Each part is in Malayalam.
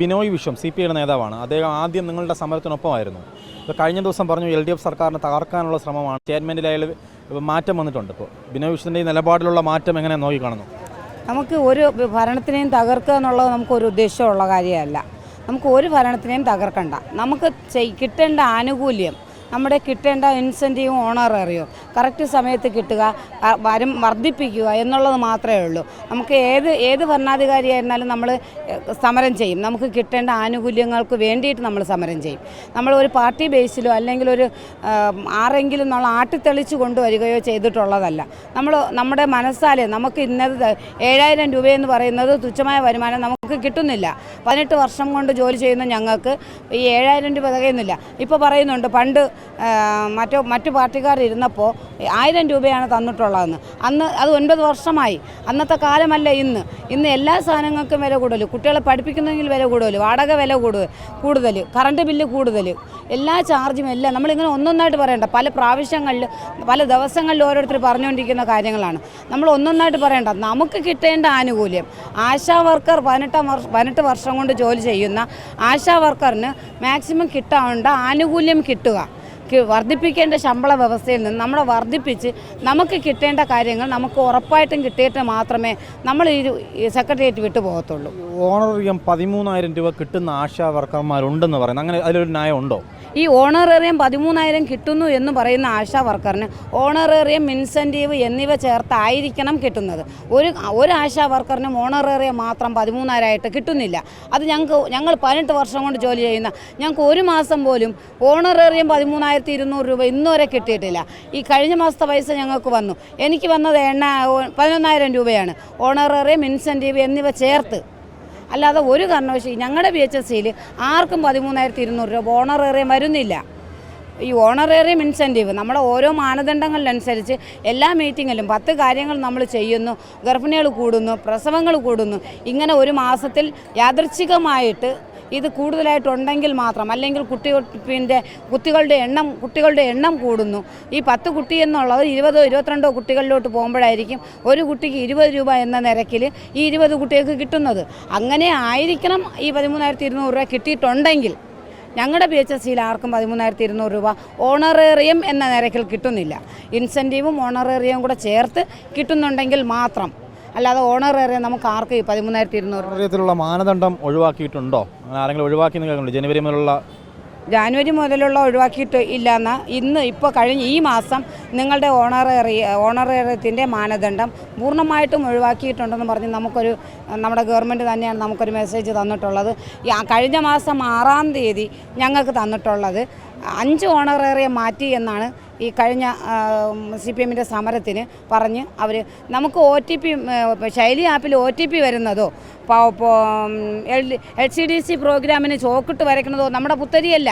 ബിനോയ് വിശ്വം സി പി ഐയുടെ നേതാവാണ്. അദ്ദേഹം ആദ്യം നിങ്ങളുടെ സമരത്തിനൊപ്പമായിരുന്നു. ഇപ്പോൾ കഴിഞ്ഞ ദിവസം പറഞ്ഞു എൽ ഡി എഫ് സർക്കാരിനെ തകർക്കാനുള്ള ശ്രമമാണ്. സ്റ്റേറ്റ്മെന്റിലായാലും മാറ്റം വന്നിട്ടുണ്ട് ഇപ്പോൾ ബിനോയ് വിശ്വത്തിന്റെ ഈ നിലപാടിലുള്ള മാറ്റം എങ്ങനെ നോക്കിക്കാണുന്നു? നമുക്ക് ഒരു ഭരണത്തിനെയും തകർക്കുക എന്നുള്ളത് നമുക്കൊരു ഉദ്ദേശമുള്ള കാര്യമല്ല. നമുക്ക് ഒരു ഭരണത്തിനെയും തകർക്കണ്ട. നമുക്ക് കിട്ടേണ്ട ആനുകൂല്യം നമ്മുടെ കിട്ടേണ്ട ഇൻസെന്റീവും ഓണററിയോ കറക്റ്റ് സമയത്ത് കിട്ടുക വരും വർദ്ധിപ്പിക്കുക എന്നുള്ളത് മാത്രമേ ഉള്ളൂ. നമുക്ക് ഏത് ഏത് ഭരണാധികാരിയായിരുന്നാലും നമ്മൾ സമരം ചെയ്യും. നമുക്ക് കിട്ടേണ്ട ആനുകൂല്യങ്ങൾക്ക് വേണ്ടിയിട്ട് നമ്മൾ സമരം ചെയ്യും. നമ്മൾ ഒരു പാർട്ടി ബേസിലോ അല്ലെങ്കിൽ ഒരു ആരെങ്കിലും നമ്മൾ ആട്ടിത്തെളിച്ച് കൊണ്ടുവരികയോ ചെയ്തിട്ടുള്ളതല്ല. നമ്മൾ നമ്മുടെ മനസ്സാലെ നമുക്ക് ഇന്നത് ഏഴായിരം രൂപയെന്ന് പറയുന്നത് തുച്ഛമായ വരുമാനം നമുക്ക് കിട്ടുന്നില്ല. പതിനെട്ട് വർഷം കൊണ്ട് ജോലി ചെയ്യുന്ന ഞങ്ങൾക്ക് ഈ ഏഴായിരം രൂപ തികയുന്നില്ല. ഇപ്പോൾ പറയുന്നുണ്ട് പണ്ട് മറ്റു മറ്റു പാർട്ടിക്കാർ ഇരുന്നപ്പോൾ ആയിരം രൂപയാണ് തന്നിട്ടുള്ളതെന്ന്. അന്ന് അത് ഒൻപത് വർഷമായി. അന്നത്തെ കാലമല്ല ഇന്ന്. ഇന്ന് എല്ലാ സാധനങ്ങൾക്കും വില കൂടുതൽ കുട്ടികളെ പഠിപ്പിക്കുന്നെങ്കിൽ വില കൂടുതൽ വാടക വില കൂടുതൽ കൂടുതൽ കറണ്ട് ബില്ല് കൂടുതൽ എല്ലാ ചാർജും എല്ലാം നമ്മളിങ്ങനെ ഒന്നൊന്നായിട്ട് പറയണ്ട. പല പ്രാവശ്യങ്ങളിൽ പല ദിവസങ്ങളിൽ ഓരോരുത്തർ പറഞ്ഞുകൊണ്ടിരിക്കുന്ന കാര്യങ്ങളാണ്. നമ്മൾ ഒന്നൊന്നായിട്ട് പറയണ്ട. നമുക്ക് കിട്ടേണ്ട ആനുകൂല്യം. ആശാ വർക്കർ പതിനെട്ടാം വർഷം പതിനെട്ട് വർഷം കൊണ്ട് ജോലി ചെയ്യുന്ന ആശാ വർക്കറിന് മാക്സിമം കിട്ടാവേണ്ട ആനുകൂല്യം കിട്ടുക. വർദ്ധിപ്പിക്കേണ്ട ശമ്പള വ്യവസ്ഥയിൽ നിന്ന് നമ്മളെ വർദ്ധിപ്പിച്ച് നമുക്ക് കിട്ടേണ്ട കാര്യങ്ങൾ നമുക്ക് ഉറപ്പായിട്ടും കിട്ടിയിട്ട് മാത്രമേ നമ്മൾ ഈ സെക്രട്ടേറിയറ്റ് വിട്ടു പോകത്തുള്ളൂ. ഓണറിയം പതിമൂന്നായിരം രൂപ കിട്ടുന്ന ആശാ വർക്കർമാരുണ്ടെന്ന് പറയുന്നത്. അങ്ങനെ അതിലൊരു ന്യായം ഉണ്ടോ ഈ ഓണറേറിയം പതിമൂന്നായിരം കിട്ടുന്നു എന്ന് പറയുന്ന ആശാ വർക്കറിന് ഓണറേറിയം ഇൻസെന്റീവ് എന്നിവ ചേർത്തായിരിക്കണം കിട്ടുന്നത്. ഒരു ഒരു ആശാ വർക്കറിനും ഓണറേറിയം മാത്രം പതിമൂന്നായിരമായിട്ട് കിട്ടുന്നില്ല. അത് ഞങ്ങൾക്ക് ഞങ്ങൾ പതിനെട്ട് വർഷം കൊണ്ട് ജോലി ചെയ്യുന്ന ഞങ്ങൾക്ക് ഒരു മാസം പോലും ഓണറേറിയം പതിമൂന്നായിരത്തി ഇരുന്നൂറ് രൂപ ഇന്നുവരെ കിട്ടിയിട്ടില്ല. ഈ കഴിഞ്ഞ മാസത്തെ പൈസ ഞങ്ങൾക്ക് വന്നു. എനിക്ക് വന്നത് എണ്ണ പതിനൊന്നായിരം രൂപയാണ്. ഓണറേറിയം ഇൻസെന്റീവ് എന്നിവ ചേർത്ത്. അല്ലാതെ ഒരു കാരണവശാലും ഞങ്ങളുടെ പി എച്ച് എസ് സിയിൽ ആർക്കും പതിമൂന്നായിരത്തി ഇരുന്നൂറ് രൂപ ഓണറേറിയം വരുന്നില്ല. ഈ ഓണറേറിയം ഇൻസെന്റീവ് നമ്മുടെ ഓരോ മാനദണ്ഡങ്ങളിലനുസരിച്ച് എല്ലാ മീറ്റിങ്ങിലും പത്ത് കാര്യങ്ങൾ നമ്മൾ ചെയ്യുന്നു. ഗർഭിണികൾ കൂടുന്നു പ്രസവങ്ങൾ കൂടുന്നു. ഇങ്ങനെ ഒരു മാസത്തിൽ യാദൃച്ഛികമായിട്ട് ഇത് കൂടുതലായിട്ടുണ്ടെങ്കിൽ മാത്രം അല്ലെങ്കിൽ കുട്ടികൾ പിന്നെ കുട്ടികളുടെ എണ്ണം കുട്ടികളുടെ എണ്ണം കൂടുന്നു. ഈ പത്ത് കുട്ടി എന്നുള്ളത് ഇരുപതോ ഇരുപത്തിരണ്ടോ കുട്ടികളിലോട്ട് പോകുമ്പോഴായിരിക്കും ഒരു കുട്ടിക്ക് ഇരുപത് രൂപ എന്ന നിരക്കിൽ ഈ ഇരുപത് കുട്ടികൾക്ക് കിട്ടുന്നത്. അങ്ങനെ ആയിരിക്കണം ഈ പതിമൂന്നായിരത്തി ഇരുന്നൂറ് രൂപ കിട്ടിയിട്ടുണ്ടെങ്കിൽ. ഞങ്ങളുടെ പി എച്ച് എസ് സിയിൽ ആർക്കും പതിമൂന്നായിരത്തി ഇരുന്നൂറ് രൂപ ഓണറേറിയം എന്ന നിരക്കിൽ കിട്ടുന്നില്ല. ഇൻസെന്റീവും ഓണറേറിയവും കൂടെ ചേർത്ത് കിട്ടുന്നുണ്ടെങ്കിൽ മാത്രം അല്ലാതെ ഓണറേറിയം നമുക്ക് ആർക്ക് ഈ പതിമൂന്നായിരത്തി ഇരുന്നൂറ് മാനദണ്ഡം ഒഴിവാക്കിയിട്ടുണ്ടോ? അങ്ങനെ ആരെങ്കിലും ഒഴിവാക്കി എന്ന് കേൾക്കുന്നുണ്ട്? ജനുവരി മുതലുള്ള ജാനുവരി മുതലുള്ള ഒഴിവാക്കിയിട്ട് ഇല്ലെന്ന് ഇന്ന് ഇപ്പോൾ കഴിഞ്ഞ ഈ മാസം നിങ്ങളുടെ ഓണറേറിയ ഓണറേറിയത്തിന്റെ മാനദണ്ഡം പൂർണമായിട്ടും ഒഴിവാക്കിയിട്ടുണ്ടെന്ന് പറഞ്ഞ് നമുക്കൊരു നമ്മുടെ ഗവൺമെന്റ് തന്നെയാണ് നമുക്കൊരു മെസ്സേജ് തന്നിട്ടുള്ളത്. കഴിഞ്ഞ മാസം ആറാം തീയതി ഞങ്ങൾക്ക് തന്നിട്ടുള്ളത്. അഞ്ച് ഓണറേറിയം മാറ്റി എന്നാണ് ഈ കഴിഞ്ഞ സി പി എമ്മിന്റെ സമരത്തിന് പറഞ്ഞ് അവർ നമുക്ക് ഒ ടി പി ശൈലി ആപ്പിൽ ഒ ടി പി വരുന്നതോ എൽ സി ഡി സി പ്രോഗ്രാമിന് ചോക്കിട്ട് വരയ്ക്കുന്നതോ നമ്മുടെ പുത്തരിയല്ല.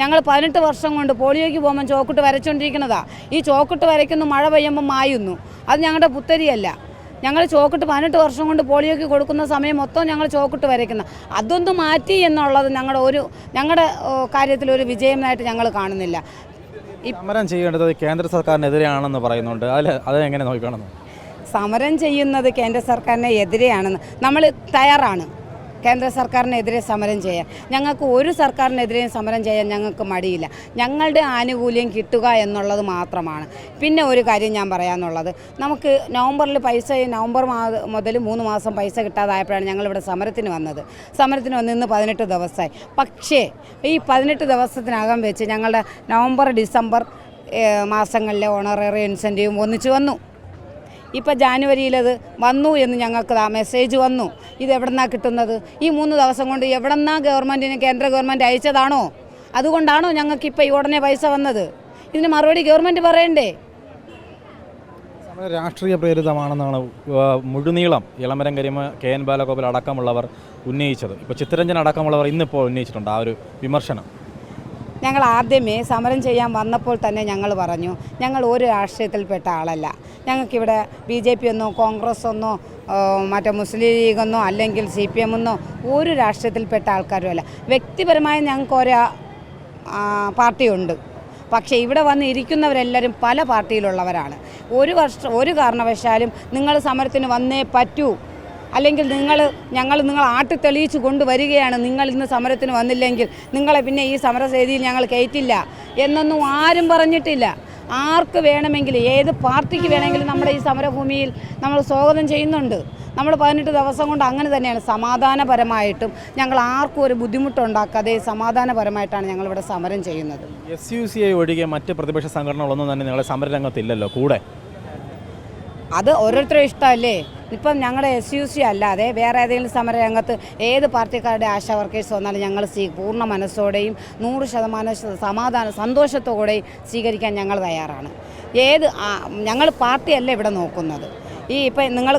ഞങ്ങൾ പതിനെട്ട് വർഷം കൊണ്ട് പോളിയോയ്ക്ക് പോകുമ്പോൾ ചോക്കിട്ട് വരച്ചുകൊണ്ടിരിക്കുന്നതാണ് ഈ ചോക്കിട്ട് വരയ്ക്കുന്നു മഴ പെയ്യുമ്പോൾ മായുന്നു. അത് ഞങ്ങളുടെ പുത്തരിയല്ല. ഞങ്ങൾ ചോക്കിട്ട് പതിനെട്ട് വർഷം കൊണ്ട് പോളിയോയ്ക്ക് കൊടുക്കുന്ന സമയം മൊത്തം ഞങ്ങൾ ചോക്കിട്ട് വരയ്ക്കുന്ന. അതൊന്ന് മാറ്റി എന്നുള്ളത് ഞങ്ങളുടെ ഒരു ഞങ്ങളുടെ കാര്യത്തിൽ ഒരു വിജയമായിട്ട് ഞങ്ങൾ കാണുന്നില്ല. സമരം ചെയ്യേണ്ടത് കേന്ദ്ര സർക്കാരിനെതിരെയാണെന്ന് പറയുന്നുണ്ട്. അതിൽ അത് എങ്ങനെ നോക്കിക്കാണുന്നു? സമരം ചെയ്യുന്നത് കേന്ദ്ര സർക്കാരിനെ എതിരെയാണെന്ന് നമ്മൾ തയ്യാറാണ്. കേന്ദ്ര സർക്കാരിനെതിരെ സമരം ചെയ്യാൻ. ഞങ്ങൾക്ക് ഒരു സർക്കാരിനെതിരെയും സമരം ചെയ്യാൻ ഞങ്ങൾക്ക് മടിയില്ല. ഞങ്ങളുടെ ആനുകൂല്യം കിട്ടുക എന്നുള്ളത് മാത്രമാണ്. പിന്നെ ഒരു കാര്യം ഞാൻ പറയാനുള്ളത്. നമുക്ക് നവംബറിൽ പൈസ നവംബർ മുതൽ മൂന്ന് മാസം പൈസ കിട്ടാതായപ്പോഴാണ് ഞങ്ങളിവിടെ സമരത്തിന് വന്നത്. സമരത്തിന് വന്ന് ഇന്ന് പതിനെട്ട് ദിവസമായി. പക്ഷേ ഈ പതിനെട്ട് ദിവസത്തിനകം വെച്ച് ഞങ്ങളുടെ നവംബർ ഡിസംബർ മാസങ്ങളിലെ ഓണററി ഇൻസെന്റീവും ഒന്നിച്ച് വന്നു. ഇപ്പോൾ ജാനുവരിയിലത് വന്നു എന്ന് ഞങ്ങൾക്ക് ആ മെസ്സേജ് വന്നു. ഇത് എവിടെന്നാണ് കിട്ടുന്നത്? ഈ മൂന്ന് ദിവസം കൊണ്ട് എവിടെന്നാ ഗവൺമെന്റിന് കേന്ദ്ര ഗവൺമെന്റ് അയച്ചതാണോ? അതുകൊണ്ടാണോ ഞങ്ങൾക്ക് ഇപ്പോൾ ഈ ഉടനെ പൈസ വന്നത്? ഇതിന് മറുപടി ഗവൺമെന്റ് പറയണ്ടേ? രാഷ്ട്രീയ പ്രേരിതമാണെന്നാണ് മുഴുനീളം ഇളമരം കരിമ കെ എൻ ബാലഗോപാൽ അടക്കമുള്ളവർ ഉന്നയിച്ചത്. ഇപ്പോൾ ചിത്തരഞ്ജൻ അടക്കമുള്ളവർ ഇന്നിപ്പോൾ ഉന്നയിച്ചിട്ടുണ്ട് ആ ഒരു വിമർശനം. ഞങ്ങൾ ആദ്യമേ സമരം ചെയ്യാൻ വന്നപ്പോൾ തന്നെ ഞങ്ങൾ പറഞ്ഞു ഞങ്ങൾ ഒരു രാഷ്ട്രീയത്തിൽപ്പെട്ട ആളല്ല. ഞങ്ങൾക്കിവിടെ ബി ജെ പി ഒന്നോ കോൺഗ്രസ് ഒന്നോ മറ്റേ മുസ്ലിം ലീഗെന്നോ അല്ലെങ്കിൽ സി പി എം എന്നോ ഒരു രാഷ്ട്രീയത്തിൽപ്പെട്ട ആൾക്കാരും അല്ല. വ്യക്തിപരമായി ഞങ്ങൾക്ക് ഒരു പാർട്ടിയുണ്ട്. പക്ഷേ ഇവിടെ വന്ന് ഇരിക്കുന്നവരെല്ലാവരും പല പാർട്ടിയിലുള്ളവരാണ്. ഒരു വർഷം ഒരു കാരണവശാലും നിങ്ങൾ സമരത്തിന് വന്നേ പറ്റൂ. അല്ലെങ്കിൽ നിങ്ങൾ ഞങ്ങൾ നിങ്ങൾ ആട്ടി തെളിയിച്ച് കൊണ്ടുവരികയാണ്. നിങ്ങൾ ഇന്ന് സമരത്തിന് വന്നില്ലെങ്കിൽ നിങ്ങളെ പിന്നെ ഈ സമരസേതിയിൽ ഞങ്ങൾ കയറ്റില്ല എന്നൊന്നും ആരും പറഞ്ഞിട്ടില്ല. ആർക്ക് വേണമെങ്കിലും ഏത് പാർട്ടിക്ക് വേണമെങ്കിലും നമ്മുടെ ഈ സമരഭൂമിയിൽ നമ്മൾ സ്വാഗതം ചെയ്യുന്നുണ്ട്. നമ്മൾ പതിനെട്ട് ദിവസം കൊണ്ട് അങ്ങനെ തന്നെയാണ് സമാധാനപരമായിട്ടും ഞങ്ങൾ ആർക്കും ഒരു ബുദ്ധിമുട്ടുണ്ടാക്കാതെ സമാധാനപരമായിട്ടാണ് ഞങ്ങൾ ഇവിടെ സമരം ചെയ്യുന്നത്. എസ് യു സി ഐ ഒഴികെ മറ്റ് പ്രതിപക്ഷ സംഘടനകളൊന്നും തന്നെ നിങ്ങളെ സമരരംഗത്തില്ലല്ലോ കൂടെ? അത് ഓരോരുത്തരും ഇഷ്ടമല്ലേ? ഇപ്പം ഞങ്ങളുടെ എസ് യു സി അല്ലാതെ വേറെ ഏതെങ്കിലും സമരരംഗത്ത് ഏത് പാർട്ടിക്കാരുടെ ആശാ വർക്കേഴ്സ് വന്നാലും ഞങ്ങൾ സ്വീ പൂർണ മനസ്സോടെയും നൂറ് ശതമാനം സമാധാന സന്തോഷത്തോടെയും സ്വീകരിക്കാൻ ഞങ്ങൾ തയ്യാറാണ്. ഏത് ഞങ്ങൾ പാർട്ടിയല്ല ഇവിടെ നോക്കുന്നത്. ഈ ഇപ്പം നിങ്ങൾ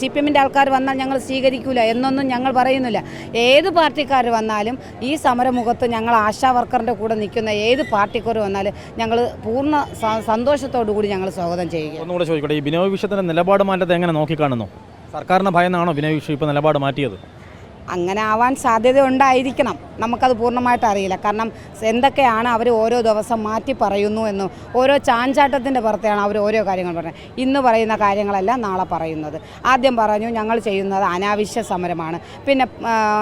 സി പി എമ്മിന്റെ ആൾക്കാർ വന്നാൽ ഞങ്ങൾ സ്വീകരിക്കില്ല എന്നൊന്നും ഞങ്ങൾ പറയുന്നില്ല. ഏത് പാർട്ടിക്കാർ വന്നാലും ഈ സമരമുഖത്ത് ഞങ്ങൾ ആശാ വർക്കറിന്റെ കൂടെ നിൽക്കുന്ന ഏത് പാർട്ടിക്കാർ വന്നാലും ഞങ്ങൾ പൂർണ സന്തോഷത്തോടു കൂടി ഞങ്ങൾ സ്വാഗതം ചെയ്യുക. ഒന്നുകൂടെ ചോദിക്കട്ടെ ഈ ബിനോയ് വിഷയത്തിന്റെ നിലപാട് മാറ്റത്തെ എങ്ങനെ നോക്കിക്കാണുന്നു? സർക്കാരിന് ഭയന്നാണോ ബിനോയ് വിഷയം ഇപ്പോൾ നിലപാട് മാറ്റിയത്? അങ്ങനെ ആവാൻ സാധ്യത ഉണ്ടായിരിക്കണം നമുക്കത് പൂർണമായിട്ട് അറിയില്ല. കാരണം എന്തൊക്കെയാണ് അവർ ഓരോ ദിവസം മാറ്റി പറയുന്നു എന്ന് ഓരോ ചാഞ്ചാട്ടത്തിന്റെ പുറത്തെയാണ് അവർ ഓരോ കാര്യങ്ങൾ പറയുന്നത്. ഇന്ന് പറയുന്ന കാര്യങ്ങളെല്ലാം നാളെ പറയുന്നത്. ആദ്യം പറഞ്ഞു ഞങ്ങൾ ചെയ്യുന്നത് അനാവശ്യ സമരമാണ്. പിന്നെ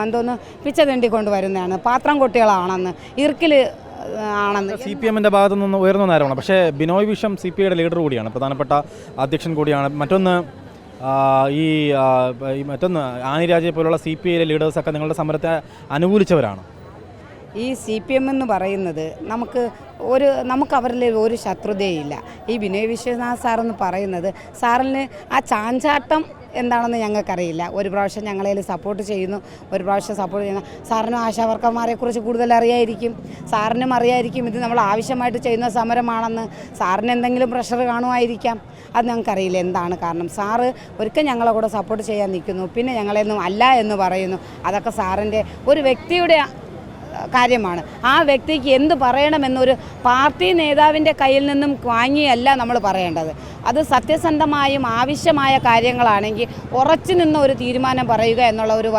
എന്തോന്ന് പിച്ച തെണ്ടിക്കൊണ്ട് വരുന്നതാണ്. പാത്രം കുട്ടികളാണെന്ന് ഇർക്കിൽ ആണെന്ന്. സി പി എമ്മിന്റെ ഭാഗത്തു നിന്ന് ഉയർന്ന നേരമാണ്. പക്ഷേ ബിനോയ് വിഷം സി പി ഐയുടെ ലീഡർ കൂടിയാണ്. പ്രധാനപ്പെട്ട അധ്യക്ഷൻ കൂടിയാണ്. മറ്റൊന്ന് ഈ മറ്റൊന്ന് ആനിരാജയെ പോലുള്ള സി പി ഐയിലെ ലീഡേഴ്സൊക്കെ നിങ്ങളുടെ സമരത്തെ അനുകൂലിച്ചവരാണ്? ഈ സി പി എം എന്ന് പറയുന്നത് നമുക്ക് ഒരു നമുക്ക് അവരിൽ ഒരു ശത്രുതയില്ല. ഈ വിനയ് വിശ്വനാഥ് സാറെന്ന് പറയുന്നത് സാറിന് ആ ചാഞ്ചാട്ടം എന്താണെന്ന് ഞങ്ങൾക്കറിയില്ല. ഒരു പ്രാവശ്യം ഞങ്ങളതിൽ സപ്പോർട്ട് ചെയ്യുന്നു. ഒരു പ്രാവശ്യം സപ്പോർട്ട് ചെയ്യുന്നു. സാറിന് ആശാവർക്കർമാരെക്കുറിച്ച് കൂടുതൽ അറിയായിരിക്കും. സാറിനും അറിയായിരിക്കും ഇത് നമ്മൾ ആവശ്യമായിട്ട് ചെയ്യുന്ന സമരമാണെന്ന്. സാറിന് എന്തെങ്കിലും പ്രഷർ കാണുമായിരിക്കാം. അത് ഞങ്ങൾക്കറിയില്ല എന്താണ് കാരണം. സാറ് ഒരിക്കൽ ഞങ്ങളെ കൂടെ സപ്പോർട്ട് ചെയ്യാൻ നിൽക്കുന്നു. പിന്നെ ഞങ്ങളെയൊന്നും അല്ല എന്ന് പറയുന്നു. അതൊക്കെ സാറിന്റെ ഒരു വ്യക്തിയുടെ കാര്യമാണ്. ആ വ്യക്തിക്ക് എന്ത് പറയണമെന്നൊരു പാർട്ടി നേതാവിന്റെ കയ്യിൽ നിന്നും വാങ്ങിയല്ല നമ്മൾ പറയേണ്ടത്. അത് സത്യസന്ധമായും ആവശ്യമായ കാര്യങ്ങളാണെങ്കിൽ ഉറച്ചു നിന്ന് ഒരു തീരുമാനം പറയുക എന്നുള്ള ഒരു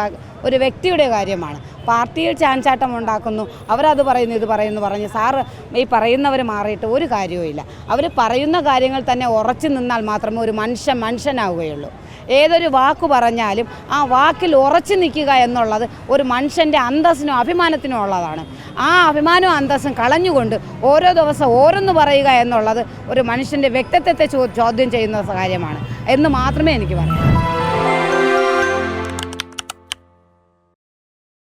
ഒരു വ്യക്തിയുടെ കാര്യമാണ്. പാർട്ടിയിൽ ചാൻചാട്ടം ഉണ്ടാക്കുന്നു. അവരത് പറയുന്നു ഇത് പറയുന്നു പറഞ്ഞ് സാറ് ഈ പറയുന്നവർ മാറിയിട്ട് ഒരു കാര്യവുമില്ല. അവർ പറയുന്ന കാര്യങ്ങൾ തന്നെ ഉറച്ചു നിന്നാൽ മാത്രമേ ഒരു മനുഷ്യൻ മനുഷ്യനാവുകയുള്ളൂ. ഏതൊരു വാക്ക് പറഞ്ഞാലും ആ വാക്കിൽ ഉറച്ചു നിൽക്കുക എന്നുള്ളത് ഒരു മനുഷ്യന്റെ അന്തസ്സിനും അഭിമാനത്തിനും ഉള്ളതാണ്. ആ അഭിമാനവും അന്തസ്സും കളഞ്ഞുകൊണ്ട് ഓരോ ദിവസം ഓരോന്ന് പറയുക എന്നുള്ളത് ഒരു മനുഷ്യന്റെ വ്യക്തിത്വത്തെ ചോദ്യം ചെയ്യുന്ന കാര്യമാണ്. എന്ന് മാത്രമേ എനിക്ക് പറയാം